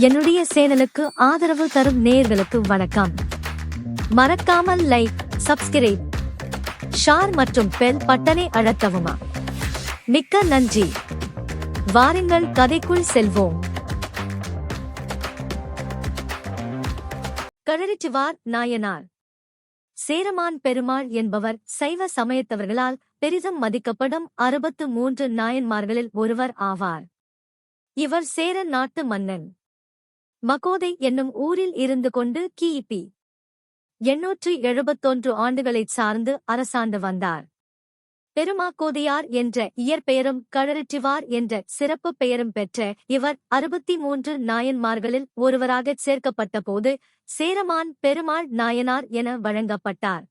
என்னுடைய சேனலுக்கு ஆதரவு தரும் நேர்களுக்கு வணக்கம். மறக்காமல் லைக் சப்ஸ்கிரைப் ஷார் மற்றும் பெல் பட்டனை அழுத்தவுமா. மிக்க நன்றி. வாருங்கள் கதைக்குள் செல்வோம். கழறிச்சுவார் நாயனார். சேரமான் பெருமாள் என்பவர் சைவ சமயத்தவர்களால் பெரிதும் மதிக்கப்படும் அறுபத்து மூன்று நாயன்மார்களில் ஒருவர் ஆவார். இவர் சேர நாட்டு மன்னன். மகோதை என்னும் ஊரில் இருந்து கொண்டு கிபி எண்ணூற்று எழுபத்தொன்று ஆண்டுகளைச் சார்ந்து அரசாண்டு வந்தார். பெருமாக்கோதையார் என்ற இயற்பெயரும் கழறிற்றிவார் என்ற சிறப்பு பெயரும் பெற்ற இவர் அறுபத்தி மூன்று நாயன்மார்களில் ஒருவராகச் சேர்க்கப்பட்டபோது சேரமான் பெருமாள் நாயனார் என வழங்கப்பட்டார்.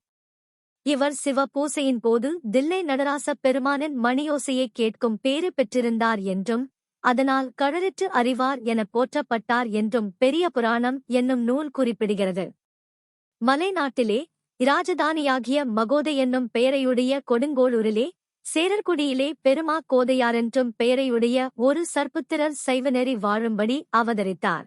இவர் சிவ பூசையின் போது தில்லை நடராச பெருமானின் மணியோசையை கேட்கும் பேறு பெற்றிருந்தார் என்றும் அதனால் கடலிற்று அறிவார் எனப் போற்றப்பட்டார் என்றும் பெரிய புராணம் என்னும் நூல் குறிப்பிடுகிறது. மலைநாட்டிலே இராஜதானியாகிய மகோதை என்னும் பெயரையுடைய கொடுங்கோளூரிலே சேரர்குடியிலே பெருமா கோதையாரென்றும் பெயரையுடைய ஒரு சர்ப்புத்திரர் சைவநெறி வாழும்படி அவதரித்தார்.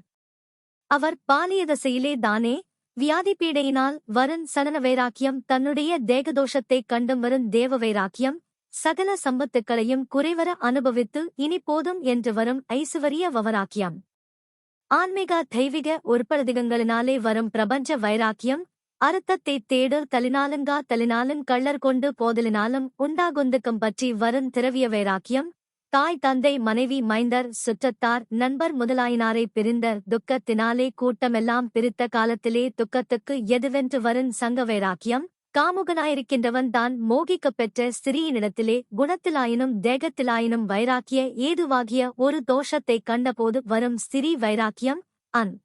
அவர் பாலியதசையிலே தானே வியாதி பீடையினால் வருண் சனன வைராக்கியம் தன்னுடைய தேகதோஷத்தைக் கண்டும் வரும் தேவ வைராக்கியம் சகல சம்பத்துக்களையும் குறைவர அனுபவித்து இனி போதும் என்று வரும் ஐசுவரிய வவராக்கியம் ஆன்மீக தெய்வீக உற்பதிகங்களினாலே வரும் பிரபஞ்ச வைராக்கியம் அர்த்தத்தை தேடல் தலினாலுங்கா தலினாலும் கள்ளர் கொண்டு போதலினாலும் உண்டாகுந்துக்கம் பற்றி வரும் திரவிய வைராக்கியம் தாய் தந்தை மனைவி மைந்தர் சுற்றத்தார் நண்பர் முதலாயினாரை பிரிந்த துக்கத்தினாலே கூட்டமெல்லாம் பிரித்த காலத்திலே துக்கத்துக்கு எதுவென்று வரும் சங்க வைராக்கியம் காமுகனாயிருக்கின்றவன் தான் மோகிக்கப் பெற்ற சிறியனிடத்திலே குணத்திலாயினும் தேகத்திலாயினும் வைராக்கிய ஏதுவாகிய ஒரு தோஷத்தைக் கண்டபோது வரும் சிறி வைராக்கியம் அன்.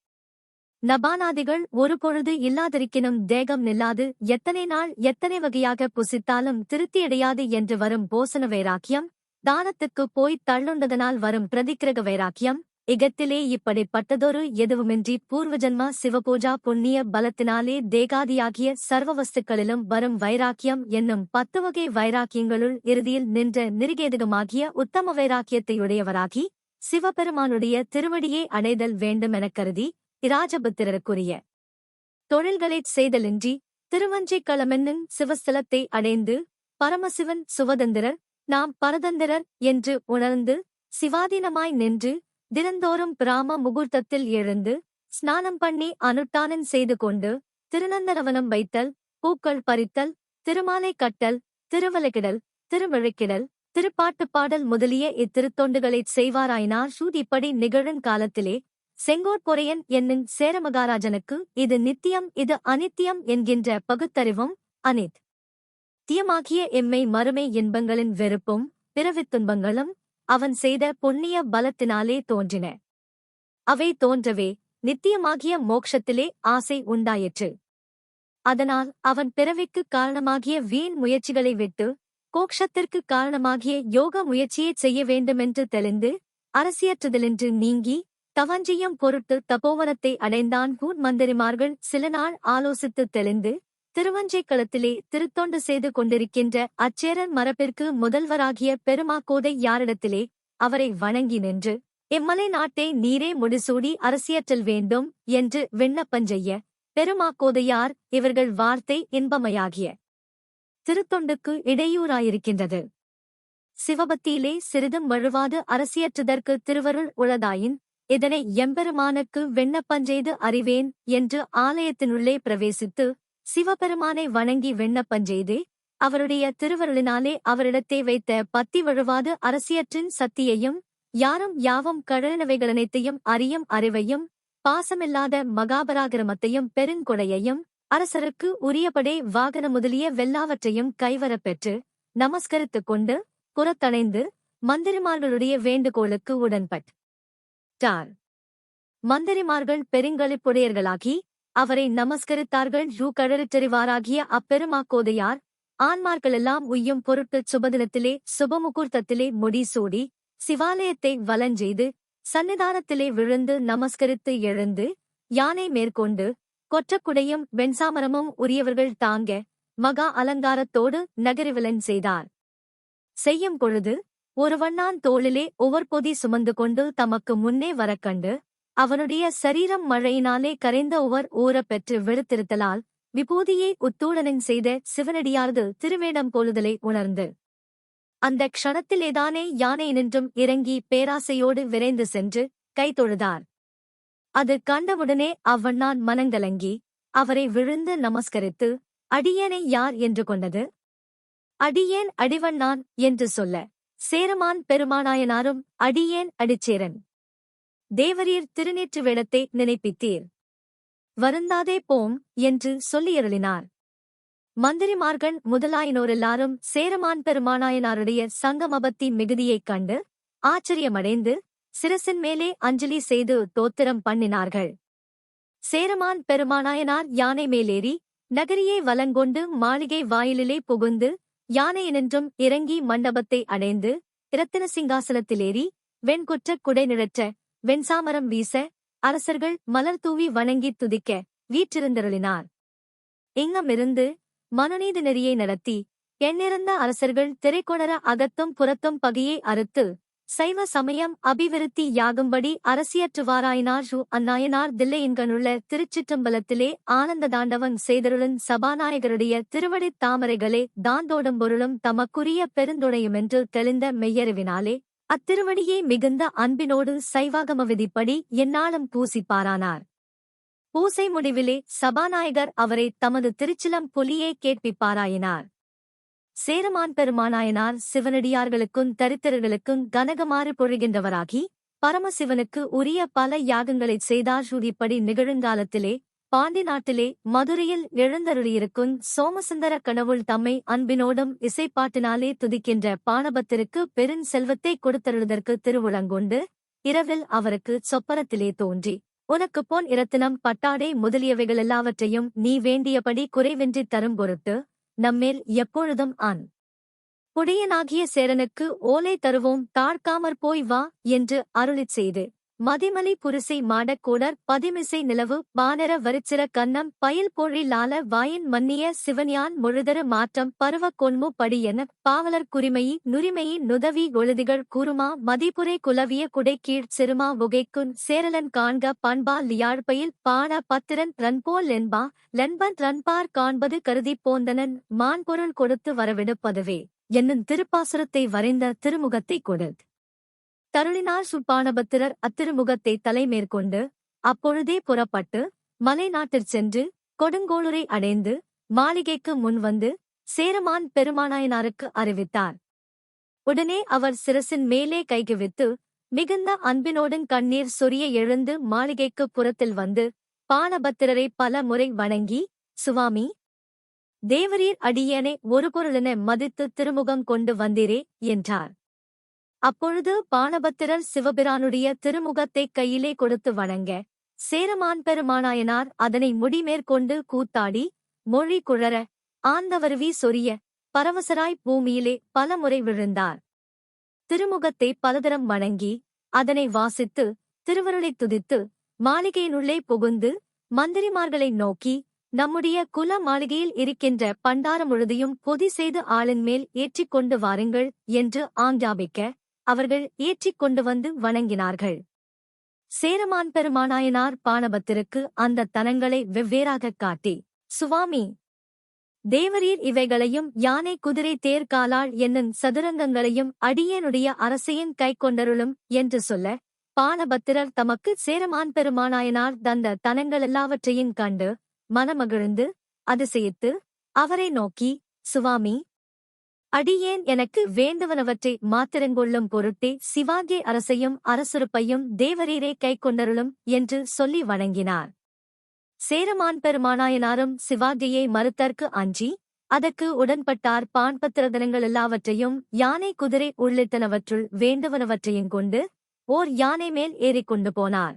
நபானாதிகள் ஒரு பொழுது இல்லாதிருக்கினும் தேகம் நில்லாது எத்தனை நாள் எத்தனை வகையாக புசித்தாலும் திருப்தியடையாது என்று வரும் போசன வைராக்கியம் தானத்துக்குப் போய்த் தள்ளுண்டதனால் வரும் பிரதிக்கிரக வைராக்கியம் இகத்திலே இப்படிப்பட்டதொரு எதுவுமின்றி பூர்வஜன்ம சிவபூஜா புண்ணிய பலத்தினாலே தேகாதியாகிய சர்வ வஸ்துக்களிலும் வரும் வைராக்கியம் என்னும் பத்து வகை வைராக்கியங்களுள் இறுதியில் நின்ற நிருகேதகமாகிய உத்தம வைராக்கியத்தையுடையவராகி சிவபெருமானுடைய திருவடியை அடைதல் வேண்டுமெனக் கருதி இராஜபுத்திரருக்குரிய தொழில்களைச் செய்தலின்றி திருவஞ்சிக்களமென்னும் சிவஸ்தலத்தை அடைந்து பரமசிவன் சுவதந்திரர் நாம் பரதந்திரர் என்று உணர்ந்து சிவாதீனமாய் நின்று தினந்தோறும் பிராம முகூர்த்தத்தில் எழுந்து ஸ்நானம் பண்ணி அனுட்டானன் செய்து கொண்டு திருநந்தரவனம் வைத்தல் பூக்கள் பறித்தல் திருமாலை கட்டல் திருவலகிடல் திருமழுக்கிடல் திருப்பாட்டுப் பாடல் முதலிய இத்திருத்தொண்டுகளைச் செய்வாராயினார். சூதிப்படி நிகழும் காலத்திலே செங்கோட்பொறையன் என்னும் சேரமகாராஜனுக்கு இது நித்தியம் இது அனித்தியம் என்கின்ற பகுத்தறிவும் அனித். தியமாகிய எம்மை மறுமை இன்பங்களின் வெறுப்பும் பிறவித் துன்பங்களும் அவன் செய்த புண்ணிய பலத்தினாலே தோன்றின. அவை தோன்றவே நித்தியமாகிய மோக்ஷத்திலே ஆசை உண்டாயிற்று. அதனால் அவன் பிறவிக்கு காரணமாகிய வீண் முயற்சிகளை விட்டு கோக்ஷத்திற்கு காரணமாகிய யோக முயற்சியைச் செய்ய வேண்டுமென்று தெளிந்து அரசியற்றுதலின்றி நீங்கி தவஞ்சியம் பொருட்டு தபோவனத்தை அடைந்தான் கூன் மந்திரிமார்கள் சில நாள் ஆலோசித்து தெளிந்து திருவஞ்சைக்களத்திலே திருத்தொண்டு செய்து கொண்டிருக்கின்ற அச்சேரன் மரபிற்கு முதல்வராகிய பெருமாக்கோதை யாரிடத்திலே அவரை வணங்கி நின்று இம்மலை நாட்டை நீரே முடிசூடி அரசியற்றல் வேண்டும் என்று விண்ணப்பஞ்செய்ய பெருமாக்கோதையார் இவர்கள் வார்த்தை இன்பமையாகிய திருத்தொண்டுக்கு இடையூறாயிருக்கின்றது. சிவபக்தியிலே சிறிதும் வழுவாது அரசியற்றுதற்கு திருவருள் உளதாயின் இதனை எம்பெருமானுக்கு விண்ணப்பஞ்செய்து அறிவேன் என்று ஆலயத்தினுள்ளே பிரவேசித்து சிவபெருமானை வணங்கி விண்ணப்பஞ்செய்து அவருடைய திருவருளினாலே அவரிடத்தே வைத்த பத்தி வழுவாது அரசியற்றின் சக்தியையும் யாரும் யாவும் கழனவைகளனைத்தையும் அறியும் அறிவையும் பாசமில்லாத மகாபராகிரமத்தையும் பெருங்கொடையையும் அரசருக்கு உரியபடே வாகன முதலிய வெல்லாவற்றையும் கைவரப் பெற்று நமஸ்கரித்துக் கொண்டு புறத்தணைந்து மந்திரிமார்களுடைய வேண்டுகோளுக்கு உடன்பட் டார் மந்திரிமார்கள் பெருங்களிப்புடையர்களாகி அவரை நமஸ்கரித்தார்கள். யூ கழறிற்றறிவாராகிய அப்பெருமாக்கோதையார் ஆன்மார்களெல்லாம் உய்யும் பொருட்டுச் சுபதினத்திலே சுபமுகூர்த்தத்திலே முடிசூடி சிவாலயத்தை வலஞ்செய்து சன்னிதானத்திலே விழுந்து நமஸ்கரித்து எழுந்து யானை மேற்கொண்டு கொற்றக்குடையும் வெண்சாமரமும் உரியவர்கள் தாங்க மகா அலங்காரத்தோடு நகரிவிலன் செய்தார். செய்யும் பொழுது ஒருவண்ணான் தோளிலே ஒவ்வொரு பொதி சுமந்து கொண்டு தமக்கு முன்னே வரக்கண்டு அவனுடைய சரீரம் மழையினாலே கரைந்த உவர் ஊறப் பெற்று வெளுத்திருத்தலால் விபூதியை உத்தூடனின் செய்த சிவனடியாரது திருவேடம் போலுதலை உணர்ந்து. அந்த க்ஷணத்திலேதானே யானை நின்றும் இறங்கி பேராசையோடு விரைந்து சென்று கை தொழுதார். அது கண்டவுடனே அவ்வண்ணான் மனங்கலங்கி அவரை விழுந்து நமஸ்கரித்து அடியேனை யார் என்று கொண்டது? அடியேன் அடிவண்ணான் என்று சொல்ல சேரமான் பெருமானாயனாரும் அடியேன் அடிச்சேரன். தேவரீர் திருநேற்று வேடத்தை நினைப்பித்தீர். வருந்தாதே போம் என்று சொல்லியருளினார். மந்திரிமார்கன் முதலாயினோரெல்லாரும் சேரமான் பெருமானாயனாருடைய சங்கமபத்தி மிகுதியைக் கண்டு ஆச்சரியமடைந்து சிரசின் மேலே அஞ்சலி செய்து தோத்திரம் பண்ணினார்கள். சேரமான் பெருமானாயனார் யானை மேலேறி நகரியை வலங்கொண்டு மாளிகை வாயிலிலே புகுந்து யானையினின்றும் இறங்கி மண்டபத்தை அடைந்து இரத்தின சிங்காசனத்திலேறி வெண்குற்றக் குடை நிழற்ற வெண்சாமரம் வீச அரசர்கள் மலர் தூவி வணங்கித் துதிக்க வீற்றிருந்தருளினார். இங்கமிருந்து மனுநீதி நெறியை நடத்தி எண்ணிறந்த அரசர்கள் திரைக்கொணர அகத்தும் புறத்தும் பகையை அறுத்து சைவ சமயம் அபிவிருத்தி யாகும்படி அரசியற்றுவாராயினார் ஷு அந்நாயனார் தில்லையின்கனுள்ள திருச்சிற்றம்பலத்திலே ஆனந்த தாண்டவன் செய்தருளன் சபாநாயகருடைய திருவடித் தாமரைகளே தாந்தோடும் பொருளும் தமக்குரிய பெருந்துணையுமென்று தெளிந்த மெய்யறிவினாலே அத்திருவடியே மிகுந்த அன்பினோடு சைவாகம விதிப்படி எந்நாளும் பூசிப்பாரானார். பூசை முடிவிலே சபாநாயகர் அவரை தமது திருச்சிலம் புலியே கேட்பிப்பாராயினார். சேரமான் பெருமானாயனார் சிவனடியார்களுக்கும் தரித்திரர்களுக்கும் கனகமாறு பொழுகின்றவராகி பரமசிவனுக்கு உரிய பல யாகங்களைச் செய்தார் சூதிப்படி நிகழுங்காலத்திலே பாண்டி நாட்டிலே மதுரையில் எழுந்தருளியிருக்கும் சோமசுந்தர கடவுள் தம்மை அன்பினோடும் இசைப்பாட்டினாலே துதிக்கின்ற பாணபத்திற்கு பெருஞ் செல்வத்தை கொடுத்தருளுதற்கு திருவுளங்கொண்டு இரவில் அவருக்கு சொப்பரத்திலே தோன்றி உனக்கு பொன் இரத்தினம் பட்டாடை முதலியவைகளெல்லாவற்றையும் நீ வேண்டியபடி குறைவின்றி தரும் பொருட்டு நம்மேல் எப்பொழுதும் ஆன். புடியனாகிய சேரனுக்கு ஓலை தருவோம் தாழ்க்காமற் போய் வா என்று அருளிச் செய்து மதிமலை புரிசை மாடக்கூடர் பதிமிசை நிலவு பானர வரிச்சிர கன்னம் பயில் பொழிலால வாயின் மன்னிய சிவனியான் முழுதரு மாற்றம் பருவ கொன்மு படி என பாவலர் குறிமையி நுரிமையி நுதவி ஒழுதிகள் கூறுமா மதிப்புரை குலவிய குடைக்கீழ் சிறுமா உகைக்குன் சேரலன் காண்க பண்பா லியாழ்பையில் பாட பத்திரன் ரன்போல் லென்பா லென்பன் ரன்பார் காண்பது கருதிப் போந்தனன் மான்பொருள் கொடுத்து வரவிடுப்பதுவே என்னும் திருப்பாசுரத்தை வரைந்த திருமுகத்தை கொடு. தருளினார் சுப்பானபத்திரர் அத்திருமுகத்தை தலைமேற்கொண்டு அப்பொழுதே புறப்பட்டு மலை நாட்டிற் சென்று கொடுங்கோளுரை அடைந்து மாளிகைக்கு முன் வந்து சேரமான் பெருமானாயனாருக்கு அறிவித்தார். உடனே அவர் சிரசின் மேலே கைகுவித்து மிகுந்த அன்பினோடன் கண்ணீர் சொரிய எழுந்து மாளிகைக்குப் புறத்தில் வந்து பானபத்திரரை பல முறை வணங்கி சுவாமி தேவரீர் அடியேனை ஒரு பொருளென மதித்து திருமுகம் கொண்டு வந்தீரே என்றார். அப்பொழுது பானபத்திரர் சிவபிரானுடைய திருமுகத்தைக் கையிலே கொடுத்து வணங்க. சேரமான் பெருமானாயனார் அதனை முடிமேற்கொண்டு கூத்தாடி மொழி குழற ஆந்தவருவி சொரிய பரவசராய் பூமியிலே பலமுறை விழுந்தார் திருமுகத்தை பலதரம் வணங்கி அதனை வாசித்து திருவருளைத் துதித்து மாளிகையினுள்ளே புகுந்து மந்திரிமார்களை நோக்கி நம்முடைய குல மாளிகையில் இருக்கின்ற பண்டாரம் முழுதையும் பொதி செய்து ஆளின் மேல் ஏற்றிக் கொண்டு வாருங்கள் என்று ஆஞ்சாபிக்க அவர்கள் ஏற்றிக் கொண்டு வந்து வணங்கினார்கள். சேரமான் பெருமானாயனார் பானபத்திற்கு அந்த தனங்களை வெவ்வேறாகக் காட்டி சுவாமி தேவரீர் இவைகளையும் யானை குதிரை தேர் காலாள் என்னும் சதுரங்கங்களையும் அடியேனுடைய அரசையின் கை கொண்டருளும் என்று சொல்ல பானபத்திரர் தமக்கு சேரமான் பெருமானாயனார் தந்த தனங்களெல்லாவற்றையும் கண்டு மனமகிழ்ந்து அதிசயித்து அவரை நோக்கி சுவாமி அடியேன் எனக்கு வேண்டுவனவற்றை மாத்திரங்கொள்ளும் பொருட்டே சிவாகிய அரசையும் அரசுறுப்பையும் தேவரீரே கைக்கொண்டருளும் என்று சொல்லி வணங்கினார். சேரமான் பெருமானாயனாரும் சிவாகியை மறுத்தற்கு அஞ்சி அதற்கு உடன்பட்டார் பான்பத்திரதனங்கள் எல்லாவற்றையும் யானை குதிரை உள்ளிட்டனவற்றுள் வேண்டுவனவற்றையும் கொண்டு ஓர் யானை மேல் ஏறிக்கொண்டு போனார்.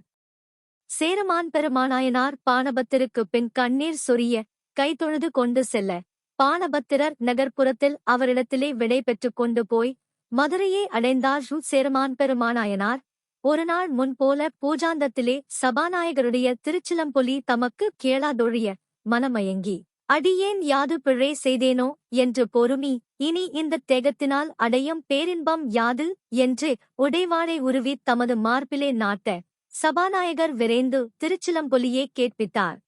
சேரமான் பெருமானாயனார் பானபத்திற்கு பின் கண்ணீர் சொரிய கைதொழுது கொண்டு செல்ல பானபத்திரர் நகர்ப்புறத்தில் அவரிடத்திலே விடை பெற்றுக் கொண்டு போய் மதுரையை அடைந்தார் ஷு சேரமான் பெருமானாயனார். ஒருநாள் முன்போல பூஜாந்தத்திலே சபாநாயகருடைய திருச்சிலம்பொலி தமக்கு கேளாதொழிய மனமயங்கி அடியேன் யாது பிழை செய்தேனோ என்று பொறுமி இனி இந்த தேகத்தினால் அடையும் பேரின்பம் யாது? என்று உடைவாளை உருவி தமது மார்பிலே நாட்ட சபாநாயகர் விரைந்து திருச்சிலம்பொலியே கேட்பித்தார்.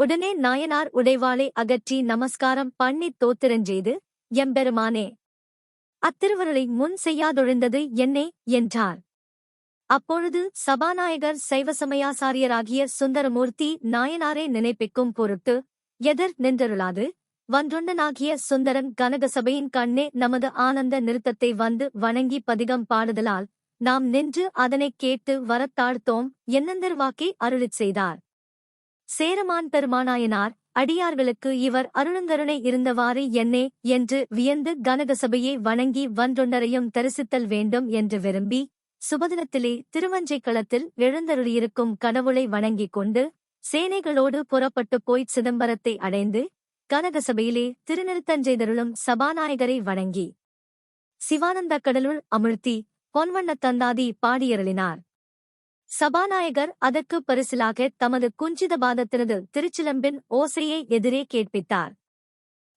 உடனே நாயனார் உடைவாளை அகற்றி நமஸ்காரம் பண்ணித் தோத்திரஞ்செய்து எம்பெருமானே அத்திருவருளை முன் செய்யாதொழிந்தது என்னே? என்றார். அப்பொழுது சபாநாயகர் சைவசமயாசாரியராகிய சுந்தரமூர்த்தி நாயனாரை நினைப்பிக்கும் பொருட்டு எதிர் நின்றருளாது வன்றொண்டனாகிய சுந்தரன் கனகசபையின் கண்ணே நமது ஆனந்த நிறுத்தத்தை வந்து வணங்கி பதிகம் பாடுதலால் நாம் நின்று அதனைக் கேட்டு வரத்தாழ்த்தோம் என்னந்தர் வாக்கை அருளிச் செய்தார்? சேரமான் பெருமானாயனார் அடியார்களுக்கு இவர் அருணங்கருணை இருந்தவாறு என்னே என்று வியந்து கனகசபையை வணங்கி வன்றொன்னரையும் தரிசித்தல் வேண்டும் என்று விரும்பி சுபதினத்திலே திருவஞ்சைக் களத்தில் எழுந்தருளியிருக்கும் கடவுளை வணங்கிக் கொண்டு சேனைகளோடு புறப்பட்டுப் போய்ச் சிதம்பரத்தை அடைந்து கனகசபையிலே திருநிறுத்தஞ்செய்தருளும் சபாநாயகரை வணங்கி சிவானந்த கடலுள் அமிழ்த்தி பொன்வண்ணத் தந்தாதி பாடியருளினார். சபாநாயகர் அதற்கு பரிசிலாக தமது குஞ்சிதபாதத்தினது திருச்சிலம்பின் ஓசையை எதிரே கேட்பித்தார்.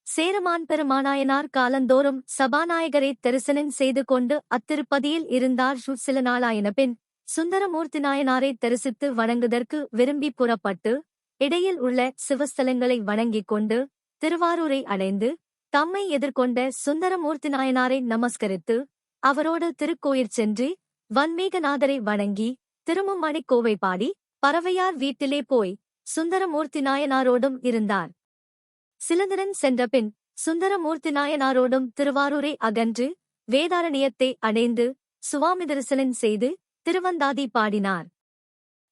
சேரமான் பெருமானாயனார் காலந்தோறும் சபாநாயகரை தரிசனம் செய்து கொண்டு அத்திருப்பதியில் இருந்தார் சில நாளாயின பின் சுந்தரமூர்த்தி நாயனாரை தரிசித்து வணங்குதற்கு விரும்பி புறப்பட்டு இடையில் உள்ள சிவஸ்தலங்களை வணங்கிக் கொண்டு திருவாரூரை அடைந்து தம்மை எதிர்கொண்ட சுந்தரமூர்த்தி நாயனாரை நமஸ்கரித்து அவரோடு திருக்கோயிற் சென்று வன்மீகநாதரை வணங்கி திருமும்மணிக் கோவை பாடி பறவையார் வீட்டிலே போய் சுந்தரமூர்த்தி நாயனாரோடும் இருந்தார். சிலந்திரன் சென்றபின் சுந்தரமூர்த்தி நாயனாரோடும் திருவாரூரை அகன்று வேதாரண்யத்தை அடைந்து சுவாமி தரிசனம் செய்து திருவந்தாதி பாடினார்.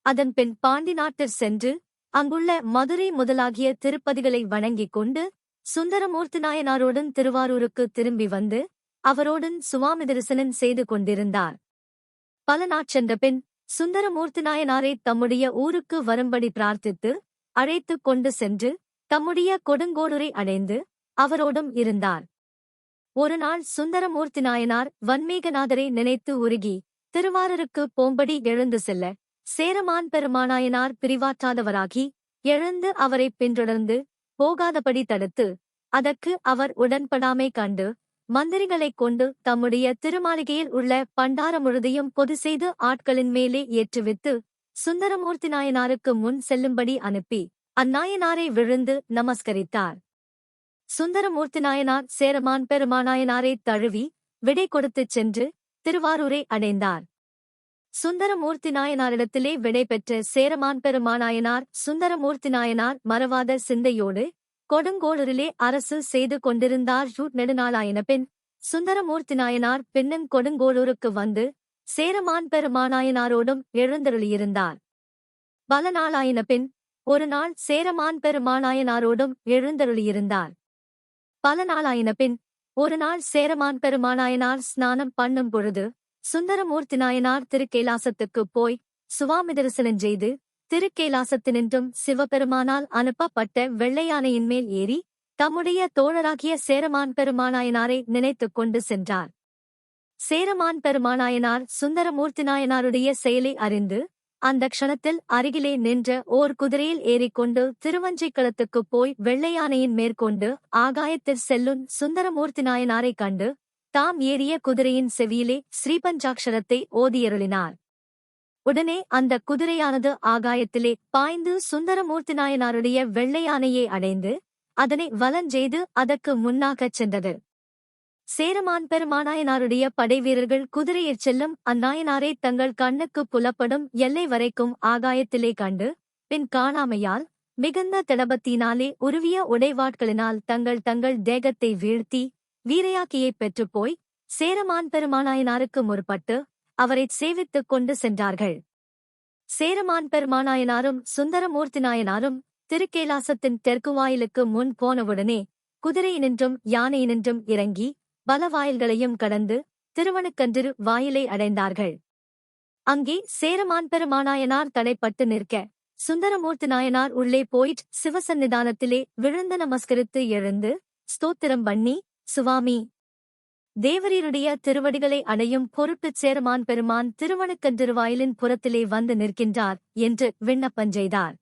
அதன்பின் பாண்டி நாட்டிற் சென்று அங்குள்ள மதுரை முதலாகிய திருப்பதிகளை வணங்கிக் கொண்டு சுந்தரமூர்த்தி நாயனாரோடன் திருவாரூருக்கு திரும்பி வந்து அவரோடன் சுவாமி தரிசனம் செய்து கொண்டிருந்தார். பல நாட்சென்ற பின் சுந்தரமூர்த்தி நாயனாரை தம்முடைய ஊருக்கு வரும்படி பிரார்த்தித்து அழைத்துக் கொண்டு சென்று தம்முடைய கொடுங்கோடுரை அடைந்து அவரோடும் இருந்தார். ஒருநாள் சுந்தரமூர்த்தி நாயனார் வன்மீகநாதரை நினைத்து உருகி திருவாரருக்கு போம்படி எழுந்து செல்ல சேரமான் பெருமானாயனார் பிரிவாற்றாதவராகி எழுந்து அவரை பின்தொடர்ந்து போகாதபடி தடுத்து அதற்கு அவர் உடன்படாமை கண்டு மந்திரிகளைக் கொண்டு தம்முடைய திருமாளிகையில் உள்ள பண்டார முழுதையும் பொது செய்து ஆட்களின் மேலே ஏற்றுவித்து சுந்தரமூர்த்தி நாயனாருக்கு முன் செல்லும்படி அனுப்பி அந்நாயனாரை விழுந்து நமஸ்கரித்தார். சுந்தரமூர்த்தி நாயனார் சேரமான் பெருமானாயனாரை தழுவி விடை கொடுத்துச் சென்று திருவாரூரை அடைந்தார். சுந்தரமூர்த்தி நாயனாரிடத்திலே விடை பெற்ற சேரமான் பெருமானாயனார் சுந்தரமூர்த்தி நாயனார் மறவாத சிந்தையோடு கொடுங்கோளூரிலே அரசு செய்து கொண்டிருந்தார் ஜூட் நெடுநாளாயின பின். சுந்தரமூர்த்தி நாயனார் பின்னும் கொடுங்கோளூருக்கு வந்து சேரமான் பெருமானாயனாரோடும் எழுந்தருளியிருந்தார். பல நாளாயின பின் ஒரு நாள் சேரமான் பெருமானாயனாரோடும் எழுந்தருளியிருந்தார். பல நாளாயின பின் ஒரு நாள் சேரமான் பெருமானாயனார் ஸ்நானம் பண்ணும் பொழுது சுந்தரமூர்த்தி நாயனார் திருக்கேலாசத்துக்குப் போய் சுவாமி தரிசனம் செய்து திருக்கேலாசத்தினின்றும் சிவபெருமானால் அனுப்பப்பட்ட வெள்ளையானையின் மேல் ஏறி தம்முடைய தோழராகிய சேரமான் பெருமானாயனாரை நினைத்துக் கொண்டு சென்றார். சேரமான் பெருமானாயனார் சுந்தரமூர்த்தி நாயனாருடைய செயலை அறிந்து அந்த க்ஷணத்தில் அருகிலே நின்ற ஓர் குதிரையில் ஏறிக்கொண்டு திருவஞ்சிக்களத்துக்குப் போய் வெள்ளையானையின் மேற்கொண்டு ஆகாயத்தில் செல்லும் சுந்தரமூர்த்தி நாயனாரைக் கண்டு தாம் ஏறிய குதிரையின் செவியிலே ஸ்ரீபஞ்சாட்சரத்தை ஓதியருளினார். உடனே அந்த குதிரையானது ஆகாயத்திலே பாய்ந்து சுந்தரமூர்த்தி நாயனாருடைய வெள்ளையானையை அடைந்து அதனை வலஞ்செய்து அதற்கு முன்னாகச் சென்றது. சேரமான் பெருமானாயனாருடைய படைவீரர்கள் குதிரையிற் செல்லும் அந்நாயனாரை தங்கள் கண்ணுக்கு புலப்படும் எல்லை வரைக்கும் ஆகாயத்திலே கண்டு பின் காணாமையால் மிகுந்த திடபத்தினாலே உருவிய உடைவாட்களினால் தங்கள் தங்கள் தேகத்தை வீழ்த்தி வீரையாக்கியைப் பெற்றுப்போய் சேரமான் பெருமானாயனாருக்கு முற்பட்டு அவரைச் சேவித்துக் கொண்டு சென்றார்கள். சேரமான் பெருமானாயனாரும் சுந்தரமூர்த்தி நாயனாரும் திருக்கேலாசத்தின் தெற்கு வாயிலுக்கு முன் போனவுடனே குதிரையினின்றும் யானையினின்றும் இறங்கி பல வாயில்களையும் கடந்து திருவனுக்கன்று வாயிலை அடைந்தார்கள். அங்கே சேரமான் பெருமானாயனார் தடைப்பட்டு நிற்க சுந்தரமூர்த்தி நாயனார் உள்ளே போயிட் சிவசன்னிதானத்திலே விழுந்து நமஸ்கரித்து எழுந்து ஸ்தோத்திரம் பண்ணி சுவாமி தேவரீருடைய திருவடிகளை அடையும் பொருட்டுச் சேரமான் பெருமான் திருவணக்கன்றிருவாயிலின் புறத்திலே வந்து நிற்கின்றார் என்று விண்ணப்பஞ்செய்தார்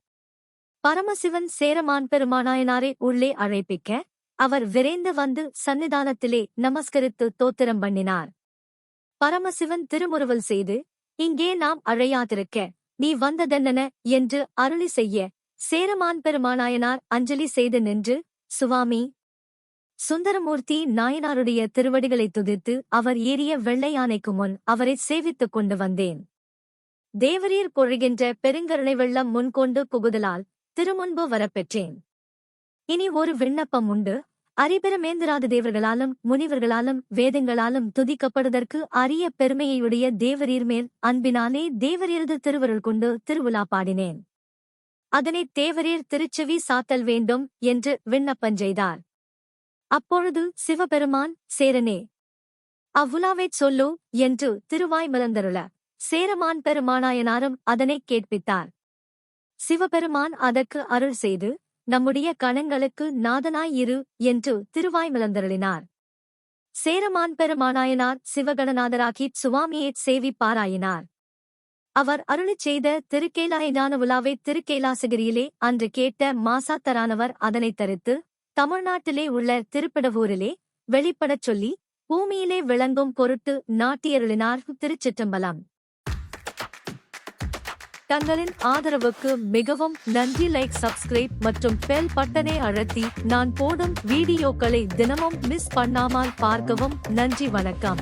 பரமசிவன் சேரமான் பெருமானாயனாரை உள்ளே அழைப்பிக்க அவர் விரைந்து வந்து சன்னிதானத்திலே நமஸ்கரித்து தோத்திரம் பண்ணினார். பரமசிவன் திருமுருவல் செய்து இங்கே நாம் அழையாதிருக்க நீ வந்ததென்னன? என்று அருளி செய்ய சேரமான் பெருமானாயனார் அஞ்சலி செய்து நின்று சுவாமி சுந்தரமூர்த்தி நாயனாருடைய திருவடிகளைத் துதித்து அவர் ஏறிய வெள்ளை யானைக்கு முன் அவரை சேவித்துக் கொண்டு வந்தேன். தேவரீர் பொழிகின்ற பெருங்கருணை வெள்ளம் முன்கொண்டு புகுதலால் திருமுன்பு வரப்பெற்றேன். இனி ஒரு விண்ணப்பம் உண்டு. அரிபெருமேந்திராத தேவர்களாலும் முனிவர்களாலும் வேதங்களாலும் துதிக்கப்படுதற்கு அரிய பெருமையுடைய தேவரீர் மேல் அன்பினாலே தேவரீரது திருவருள் கொண்டு திருவிழா பாடினேன். அதனை தேவரீர் திருச்செவி சாத்தல் வேண்டும் என்று விண்ணப்பஞ்செய்தார் அப்பொழுது சிவபெருமான் சேரனே அவ்வுலாவைச் சொல்லு என்று திருவாய் மலர்ந்தருள சேரமான் பெருமானாயனாரும் அதனைக் கேட்பித்தார். சிவபெருமான் அதற்கு அருள் செய்து நம்முடைய கணங்களுக்கு நாதனாய் இரு என்று திருவாய் மலர்ந்தருளினார் சேரமான் பெருமானாயனார் சிவகணநாதராகிச் சுவாமியைச் சேவிப்பாராயினார். அவர் அருளிச் செய்த திருக்கேலாயினான உலாவை திருக்கேலாசகிரியிலே அன்று கேட்ட மாசாத்தரானவர் அதனைத் தரித்து தமிழ்நாட்டிலே உள்ள திருப்பிடவூரிலே வெளிப்படச் சொல்லி பூமியிலே விளங்கும் பொருட்டு நாட்டியருளினார் திருச்சிற்றம்பலம். தங்களின் ஆதரவுக்கு மிகவும் நன்றி லைக் சப்ஸ்கிரைப் மற்றும் பெல் பட்டனை அழுத்தி நான் போடும் வீடியோக்களை தினமும் மிஸ் பண்ணாமல் பார்க்கவும் நன்றி வணக்கம்.